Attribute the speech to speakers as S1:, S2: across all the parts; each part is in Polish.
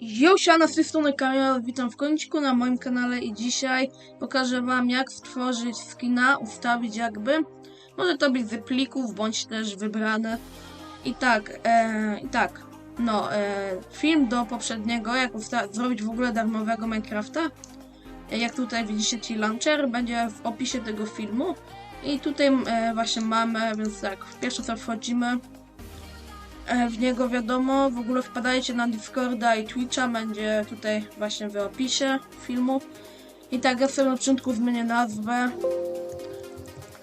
S1: Yo, siana, z tej strony Karol, witam w końcu na moim kanale i dzisiaj pokażę wam jak stworzyć skina, ustawić jakby. Może to być z plików, bądź też wybrane. I tak, e, i tak, no, e, film do poprzedniego, jak zrobić w ogóle darmowego Minecrafta. Jak tutaj widzicie, ci launcher będzie w opisie tego filmu. I tutaj e, właśnie mamy, więc tak, pierwsze co wchodzimy, w niego wiadomo, w ogóle wpadajcie na Discorda i Twitcha, będzie tutaj właśnie w opisie filmu. I tak, ja sobie na początku zmienię nazwę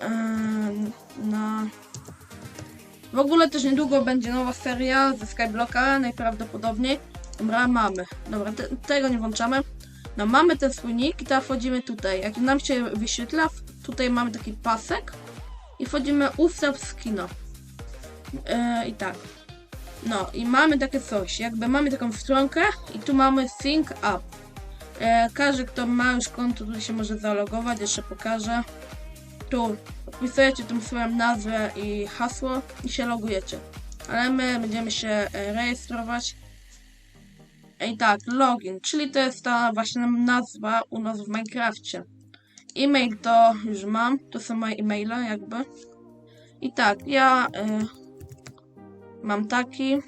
S1: e, na... W ogóle też niedługo będzie nowa seria ze Skyblocka, najprawdopodobniej. Dobra, mamy. Dobra, te, tego nie włączamy. No, mamy ten swój nick i teraz wchodzimy tutaj. Jak nam się wyświetla, tutaj mamy taki pasek i wchodzimy ustaw skino. E, I tak. No i mamy takie coś, jakby mamy taką stronkę i tu mamy Sync Up. E, każdy, kto ma już konto, tutaj się może zalogować, jeszcze pokażę. Tu wpisujecie tą swoją nazwę i hasło i się logujecie. Ale my będziemy się e, rejestrować. I tak, login, czyli to jest ta właśnie nazwa u nas w Minecrafcie. E-mail to już mam, to są moje e-maile jakby. I tak, ja... E, Mam taki,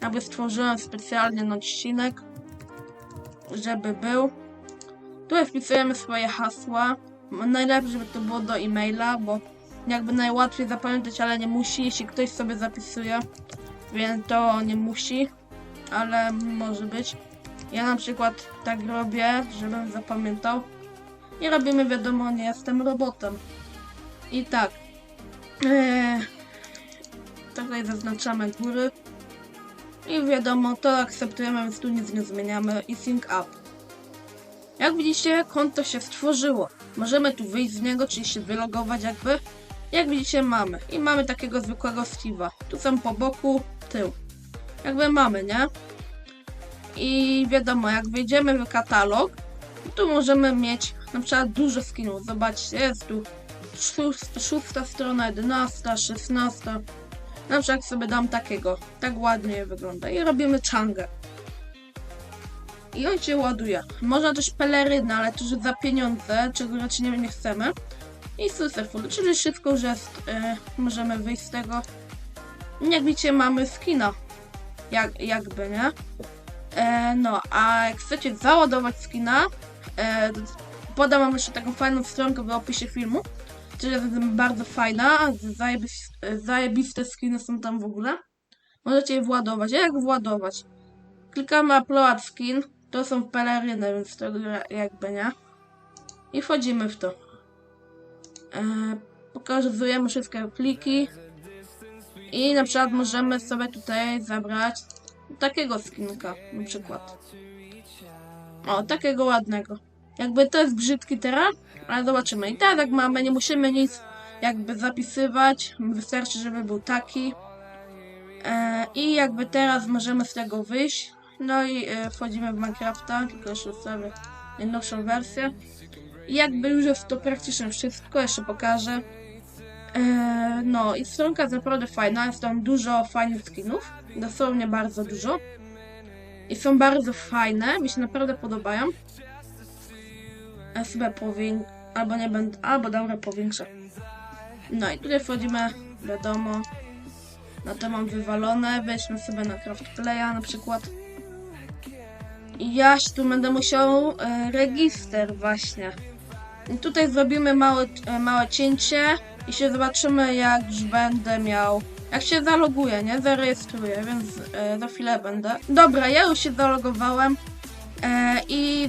S1: aby stworzyłem specjalnie odcinek, żeby był. Tu wpisujemy swoje hasła. Najlepiej, żeby to było do e-maila, bo jakby najłatwiej zapamiętać, ale nie musi, jeśli ktoś sobie zapisuje, więc to nie musi, ale może być. Ja na przykład tak robię, żebym zapamiętał. I robimy, wiadomo, nie jestem robotem. I tak. Eee, Tutaj zaznaczamy góry. I wiadomo, to akceptujemy, więc tu nic nie zmieniamy. I sync up. Jak widzicie, konto się stworzyło. Możemy tu wyjść z niego, czyli się wylogować jakby. Jak widzicie, mamy. I mamy takiego zwykłego Steve'a. Tu są po boku tył. Jakby mamy, nie? I wiadomo, jak wejdziemy w katalog, tu możemy mieć na przykład dużo skinów. Zobaczcie, jest tu szósta, szósta strona, jedenasta, szesnasta. Na przykład sobie dam takiego. Tak ładnie wygląda. I robimy changę. I on się ładuje. Można też pelerynę, ale to już za pieniądze, czego raczej nie, nie chcemy. I successful, czyli wszystko już jest. E, możemy wyjść z tego. Jak widzicie, mamy skina. Jak, jakby, nie? E, no, a jak chcecie załadować skina, e, podam wam jeszcze taką fajną stronkę w opisie filmu która jest bardzo fajna, zajebiste, skiny są tam w ogóle. Możecie je władować. Jak władować? Klikamy upload skin, to są peleryny, więc to jakby nie. I wchodzimy w to. E, pokazujemy wszystkie pliki. I na przykład możemy sobie tutaj zabrać takiego skinka, na przykład. O, takiego ładnego. Jakby to jest brzydki teraz, ale zobaczymy. I tak jak mamy, nie musimy nic jakby zapisywać. Wystarczy, żeby był taki. E, I jakby teraz możemy z tego wyjść. No i e, wchodzimy w Minecrafta, tylko jeszcze sobie najnowszą wersję. I jakby już jest to praktycznie wszystko, jeszcze pokażę. E, no i stronka jest naprawdę fajna, jest tam dużo fajnych skinów. Dosłownie bardzo dużo. I są bardzo fajne, mi się naprawdę podobają. Ja sobie powięk... albo nie będę, albo dobra powiększę. No i tutaj wchodzimy, wiadomo. No to mam wywalone, weźmy sobie na craft playa na przykład. I ja tu będę musiał e, register właśnie. I tutaj zrobimy małe, e, małe cięcie i się zobaczymy jak już będę miał jak się zaloguję, nie? Zarejestruję, więc e, za chwilę będę. Dobra, ja już się zalogowałem e, i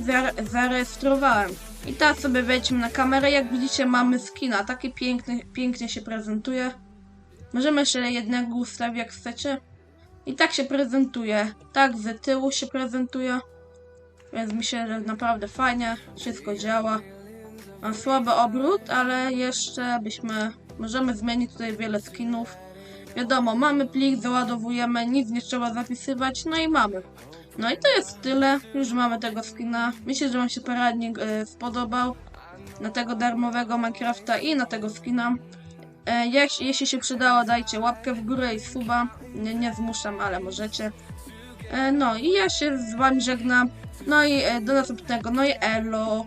S1: zarejestrowałem. I teraz sobie wejdźmy na kamerę. Jak widzicie mamy skina. Taki piękny, pięknie się prezentuje. Możemy jeszcze jednego ustawić jak chcecie. I tak się prezentuje. Tak z tyłu się prezentuje. Więc myślę, że naprawdę fajnie. Wszystko działa. Mam słaby obrót, ale jeszcze byśmy... Możemy zmienić tutaj wiele skinów. Wiadomo, mamy plik, załadowujemy, nic nie trzeba zapisywać, no i mamy. No i to jest tyle. Już mamy tego skina. Myślę, że Wam się poradnik e, spodobał. Na tego darmowego Minecrafta i na tego skina. E, jeśli, jeśli się przydało, dajcie łapkę w górę i suba. Nie, nie zmuszam, ale możecie. E, no i ja się z wami żegnam. No i e, do następnego. No i elo.